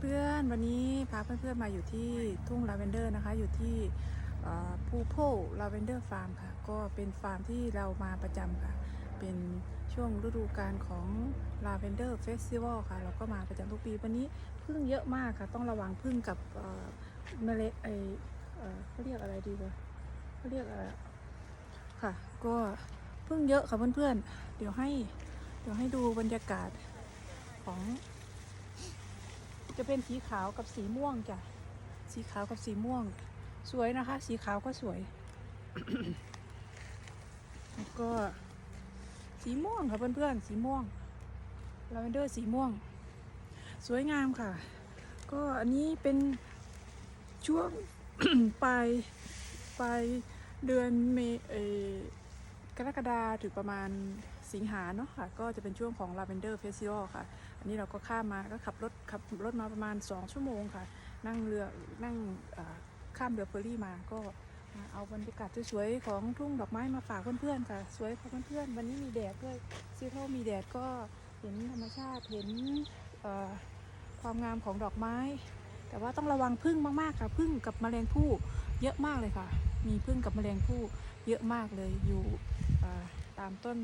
เพื่อนๆ วันนี้พาเพื่อนๆ มาอยู่ที่ทุ่งลาเวนเดอร์นะคะ อยู่ที่ภูโพลาเวนเดอร์ฟาร์มค่ะ ก็เป็นฟาร์มที่เรามาประจำค่ะ เป็นช่วงฤดูกาลของลาเวนเดอร์เฟสติวัลค่ะ เราก็มาประจำทุกปีวันนี้พึ่งเยอะมากค่ะ ต้องระวังพึ่งกับเมล็ดไอเขาเรียกอะไรดีวะเขาเรียกอะไรค่ะ ก็พึ่งเยอะค่ะเพื่อนๆ เดี๋ยวให้เดี๋ยวให้ดูบรรยากาศของ จะเป็นสีขาวกับสีม่วงจ้ะ สีขาวกับสีม่วง สวยนะคะ สีขาวก็สวย แล้วก็ สีม่วงค่ะเพื่อนๆ สีม่วง ลาเวนเดอร์สีม่วง สวยงามค่ะ ก็อันนี้เป็นช่วงปลายปลายเดือนเมเออ กรกฎาถึงประมาณสิงหาเนาะค่ะ ก็จะเป็นช่วงของ Lavender Festival ค่ะ อันนี้เราก็ข้ามมาก็ขับรถขับรถมาประมาณ 2 ชั่วโมงค่ะ นั่งเรือนั่งข้ามเรือเฟอร์รี่มาก็เอาบรรยากาศสวยๆของทุ่งดอกไม้มาฝากเพื่อนๆค่ะ สวยค่ะเพื่อนๆวันนี้มีแดดด้วยซีโร่มีแดดก็เห็นธรรมชาติเห็นความงามของดอกไม้ แต่ว่าต้องระวังพึ่งมากๆค่ะพึ่งกับแมลงภู่เยอะมากเลยค่ะ มีพึ่งกับแมลงภู่ เยอะมากเลยอยู่ตามต้น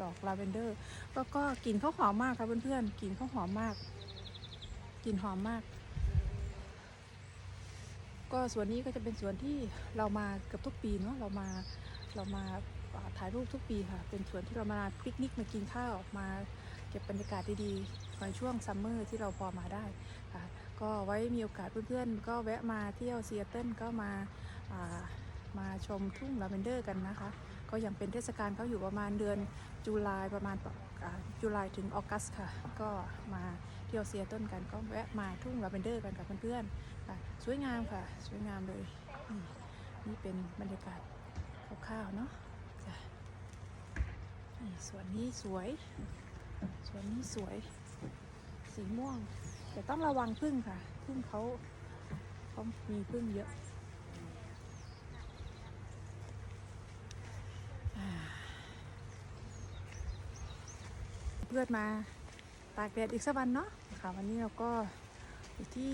ดอกลาเวนเดอร์แล้วก็กลิ่นข้าวหอมมากค่ะเพื่อนๆกลิ่นข้าวหอมมากกลิ่นหอมมาก ก็สวนนี้ก็จะเป็นสวนที่เรามาเกือบทุกปีเนาะเรามาเรามาถ่ายรูปทุกปีค่ะ เป็นสวนที่เรามาปิกนิกมากินข้าวมาเก็บบรรยากาศดีๆในช่วงซัมเมอร์ที่เราพอมาได้ค่ะก็ไว้มีโอกาสเพื่อนๆ ก็แวะมาเที่ยวเซีแอตเทิลก็มาา มาชมทุ่งลาเวนเดอร์กันนะคะ ก็ยังเป็นเทศกาลเขาอยู่ประมาณเดือนจุลายประมาณจุลายถึงออกัสค่ะ ก็มาเที่ยวเซีแอตเทิลกันก็แวะมาทุ่งลาเวนเดอร์กันกับเพื่อนๆค่ะสวยงามค่ะ สวยงามเลย นี่เป็นบรรยากาศคร่าวๆเนาะสวนนี้สวย สวนนี้สวย สีม่วง แต่ต้องระวังพึ่งค่ะ พึ่งเขาเขามีพึ่งเยอะอ่า เพื่อนมาตากแดดอีกสักวันเนาะค่ะ วันนี้เราก็อยู่ที่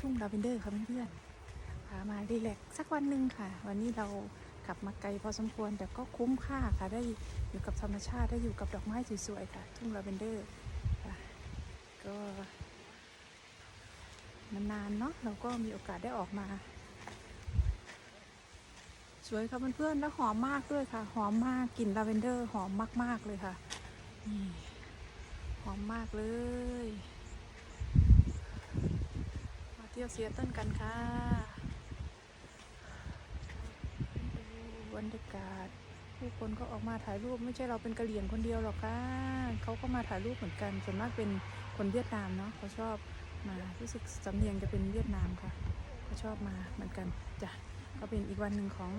ทุ่งลาเวนเดอร์ค่ะเพื่อนๆพามารีแลกสักวันหนึ่งค่ะ วันนี้เราขับมาไกลพอสมควรแต่ก็คุ้มค่าค่ะ ได้อยู่กับธรรมชาติได้อยู่กับดอกไม้สวยๆค่ะ ทุ่งลาเวนเดอร์ค่ะก็นานๆเนาะเราก็มีโอกาสได้ออกมา สวยค่ะเพื่อนๆแล้วหอมมากด้วยค่ะ หอมมากกลิ่นลาเวนเดอร์ หอมมากๆเลยค่ะหอมมากเลย มาเที่ยวเซียตเทิลกันค่ะบรรยากาศผู้คนก็ออกมาถ่ายรูปไม่ใช่เราเป็นกะเหรี่ยงคนเดียวหรอกค่ะเขาก็มาถ่ายรูปเหมือนกันส่วนมากเป็นคนเวียดนามเนาะเขาชอบมารู้สึกสำเนียงจะเป็นเวียดนามค่ะเขาชอบมาเหมือนกันจ้ะ ก็เป็นอีกวันหนึ่งของ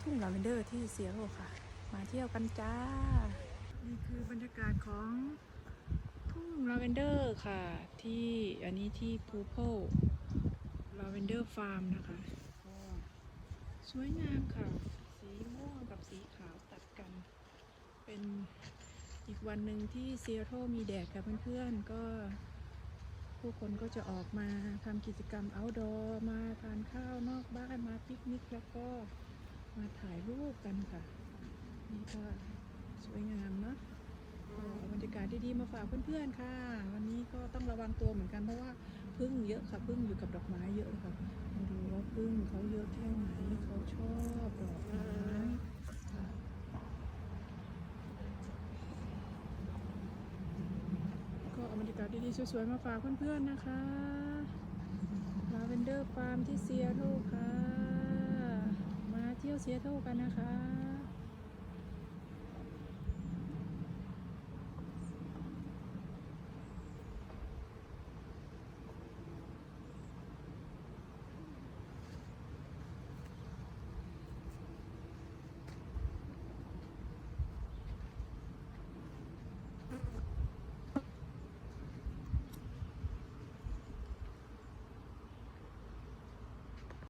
ทุ่งลาเวนเดอร์ที่เซียโรค่ะ มาเที่ยวกันจ้า นี่คือบรรยากาศของทุ่งลาเวนเดอร์ค่ะ ที่อันนี้ที่พูโพลาเวนเดอร์ฟาร์มนะคะ สวยงามค่ะ สีม่วงกับสีขาวตัดกัน เป็นอีกวันหนึ่งที่เซียโรมีแดดค่ะเพื่อนๆก็ ผู้คนก็จะออกมาทำกิจกรรม outdoor มาทานข้าวนอกบ้านมาปิกนิกแล้วก็มาถ่ายรูปกันค่ะ นี่ก็สวยงามเนะบรรยากาศดีๆมาฝากเพื่อนๆค่ะ วันนี้ก็ต้องระวังตัวเหมือนกันเพราะว่าพึ่งเยอะค่ะพึ่งอยู่กับดอกไม้เยอะค่ะมาดูว่าพึ่งเขาเยอะแค่ไหนเขาชอบดอกไม้ค่ะก็เอาบรรยากาศ ดีๆ สวยๆ มาฝากเพื่อนๆ นะคะลาเวนเดอร์ฟาร์มที่เซียโตรค่ะ มาเที่ยวเซียโตรกันนะคะ